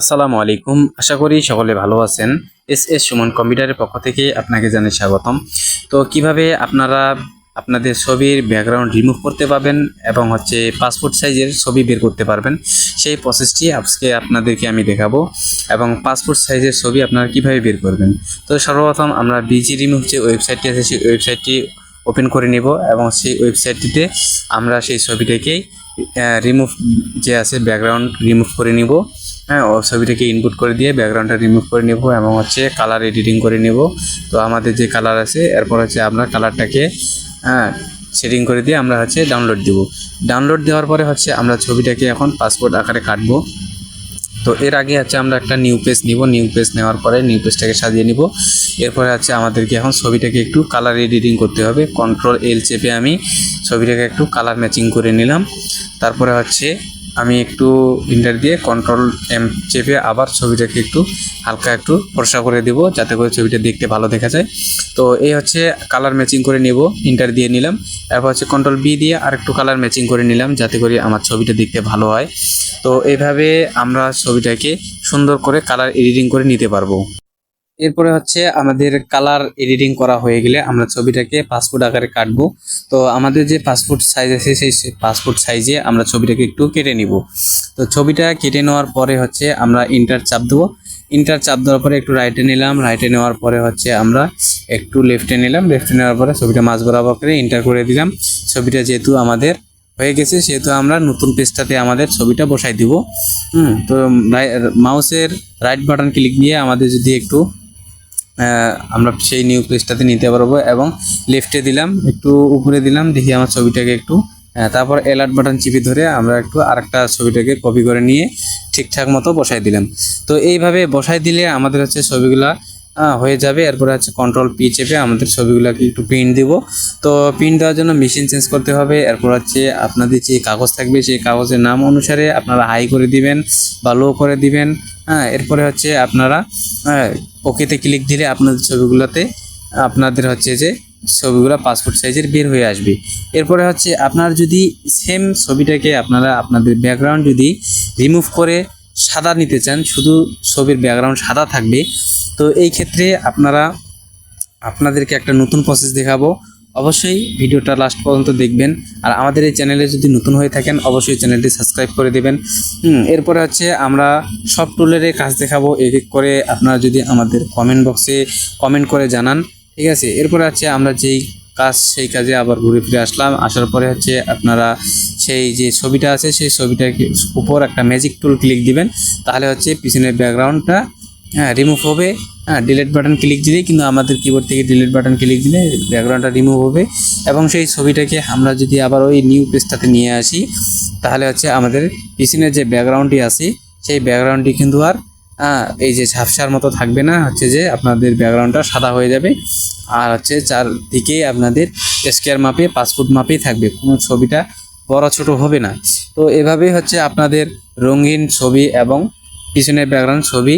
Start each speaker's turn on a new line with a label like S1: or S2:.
S1: আসসালামু আলাইকুম। আশা করি সকলে ভালো আছেন। এস এস সুমন কম্পিউটারের পক্ষ থেকে আপনাকে জানাই স্বাগতম। তো কীভাবে আপনারা আপনাদের ছবির ব্যাকগ্রাউন্ড রিমুভ করতে পারবেন এবং হচ্ছে পাসপোর্ট সাইজের ছবি বের করতে পারবেন, সেই প্রসেসটি আজকে আপনাদেরকে আমি দেখাবো এবং পাসপোর্ট সাইজের ছবি আপনারা কীভাবে বের করবেন। তো সর্বপ্রথম আমরা বিজি রিমুভ যে ওয়েবসাইটটি আছে, সেই ওয়েবসাইটটি ওপেন করে নিব এবং সেই ওয়েবসাইটটিতে আমরা সেই ছবিটাকেই রিমুভ যে আছে ব্যাকগ্রাউন্ড রিমুভ করে নিব। হ্যাঁ ও ছবিটাকে ইনপুট করে দিয়ে ব্যাকগ্রাউন্ডটা রিমুভ করে নেব এবং হচ্ছে কালার এডিটিং করে নেব। তো আমাদের যে কালার আছে, এরপর হচ্ছে আমরা কালারটাকে হ্যাঁ সেটিং করে দিয়ে আমরা হচ্ছে ডাউনলোড দিব। ডাউনলোড দেওয়ার পরে হচ্ছে আমরা ছবিটাকে এখন পাসপোর্ট আকারে কাটবো। তো এর আগে হচ্ছে আমরা একটা নিউ পেজ নিব। নিউ পেজ নেওয়ার পরে নিউ পেজটাকে সাজিয়ে নিব। এরপরে হচ্ছে আমাদেরকে এখন ছবিটাকে একটু কালার এডিটিং করতে হবে। কন্ট্রোল এল চেপে আমি ছবিটাকে একটু কালার ম্যাচিং করে নিলাম। তারপরে হচ্ছে আমি একটু ইন্টার দিয়ে কন্ট্রোল এম চেপে আবার ছবিটাকে একটু হালকা একটু ফর্সা করে দেব, যাতে করে ছবিটা দেখতে ভালো দেখা যায়। তো এই হচ্ছে কালার ম্যাচিং করে নেব ইন্টার দিয়ে নিলাম। এরপর হচ্ছে কন্ট্রোল বি দিয়ে আর একটু কালার ম্যাচিং করে নিলাম, যাতে করে আমার ছবিটা দেখতে ভালো হয়। তো এইভাবে আমরা ছবিটাকে সুন্দর করে কালার এডিটিং করে নিতে পারব। এরপরে হচ্ছে আমাদের কালার এডিটিং করা হয়ে গেলে আমরা ছবিটাকে পাসপোর্ট আকারে কাটবো। তো আমাদের যে পাসপোর্ট সাইজ আছে, সেই পাসপোর্ট সাইজে আমরা ছবিটাকে একটু কেটে নিব। তো ছবিটা কেটে নেওয়ার পরে হচ্ছে আমরা ইন্টার চাপ দেবো। ইন্টার চাপ দেওয়ার পরে একটু রাইটে নিলাম। রাইটে নেওয়ার পরে হচ্ছে আমরা একটু লেফটে নিলাম। লেফটে নেওয়ার পরে ছবিটা মাঝ বরাবর করে ইন্টার করে দিলাম। ছবিটা যেহেতু আমাদের হয়ে গেছে, সেহেতু আমরা নতুন পেজটাতে আমাদের ছবিটা বসাই দিব। হুম, তো মাউসের রাইট বাটন ক্লিক দিয়ে আমাদের যদি একটু আমরা সেই নিউ পেজটাতে নিতে পারব এবং লেফটে দিলাম, একটু উপরে দিলাম, দেখি আমার ছবিটাকে একটু তারপর অ্যালার্ট বাটন চিপে ধরে আমরা একটু আরেকটা ছবিটাকে কপি করে নিয়ে ঠিকঠাক মতো বসাই দিলাম। তো এইভাবে বসাই দিলে আমাদের হচ্ছে ছবিগুলা হয়ে যাবে, এরপরে হচ্ছে কন্ট্রোল পি চেপে আমাদের ছবিগুলোকে একটু প্রিন্ট দিব। তো প্রিন্ট দেওয়ার জন্য মেশিন চেঞ্জ করতে হবে, এরপর হচ্ছে আপনাদের যে কাগজ থাকবে, সেই কাগজের নাম অনুসারে আপনারা হাই করে দিবেন বা লো করে দিবেন। হ্যাঁ এরপরে হচ্ছে আপনারা হ্যাঁ, ওকেতে ক্লিক দিলে আপনাদের ছবিগুলোতে আপনাদের হচ্ছে যে ছবিগুলো পাসপোর্ট সাইজের বের হয়ে আসবে। এরপরে হচ্ছে আপনার যদি সেম ছবিটাকে আপনারা আপনাদের ব্যাকগ্রাউন্ড যদি রিমুভ করে সাদা নিতে চান শুধু ছবির ব্যাকগ্রাউন্ড সাদা থাকবে। তো এই ক্ষেত্রে আপনারা আপনাদেরকে একটা নতুন প্রসেস দেখাবো। অবশ্যই ভিডিওটা লাস্ট পর্যন্ত দেখবেন। আর আমাদের এই চ্যানেলে যদি নতুন হয়ে থাকেন, অবশ্যই চ্যানেলটি সাবস্ক্রাইব করে দেবেন। এরপরে হচ্ছে আমরা সব টুলের কাজ দেখাবো। এক এক করে আপনারা যদি আমাদের কমেন্ট বক্সে কমেন্ট করে জানান, ঠিক আছে? এরপরে হচ্ছে আমরা যেই কাজ, সেই কাজে আবার ঘুরে ফিরে আসলাম। আসার পরে হচ্ছে আপনারা সেই যে ছবিটা আছে, সেই ছবিটার উপর একটা ম্যাজিক টুল ক্লিক দিবেন। তাহলে হচ্ছে পিছনের ব্যাকগ্রাউন্ডটা হ্যাঁ রিমুভ হবে। হ্যাঁ ডিলেট বাটন ক্লিক দিলেই কিন্তু আমাদের কিবোর্ড থেকে ডিলেট বাটন ক্লিক দিলে ব্যাকগ্রাউন্ডটা রিমুভ হবে। এবং সেই ছবিটাকে আমরা যদি আবার ওই নিউ পেজটাতে নিয়ে আসি, তাহলে হচ্ছে আমাদের পিছনের যে ব্যাকগ্রাউন্ডটি আছে, সেই ব্যাকগ্রাউন্ডটি কিন্তু আর এই যে ঝাপসার মতো থাকবে না, হচ্ছে যে আপনাদের ব্যাকগ্রাউন্ডটা সাদা হয়ে যাবে। আর হচ্ছে চারদিকে আপনাদের স্কোয়ার মাপে পাসপোর্ট মাপেই থাকবে, কোনো ছবিটা বড় ছোট হবে না। তো এভাবেই হচ্ছে আপনাদের রঙিন ছবি এবং পিছনের ব্যাকগ্রাউন্ড ছবি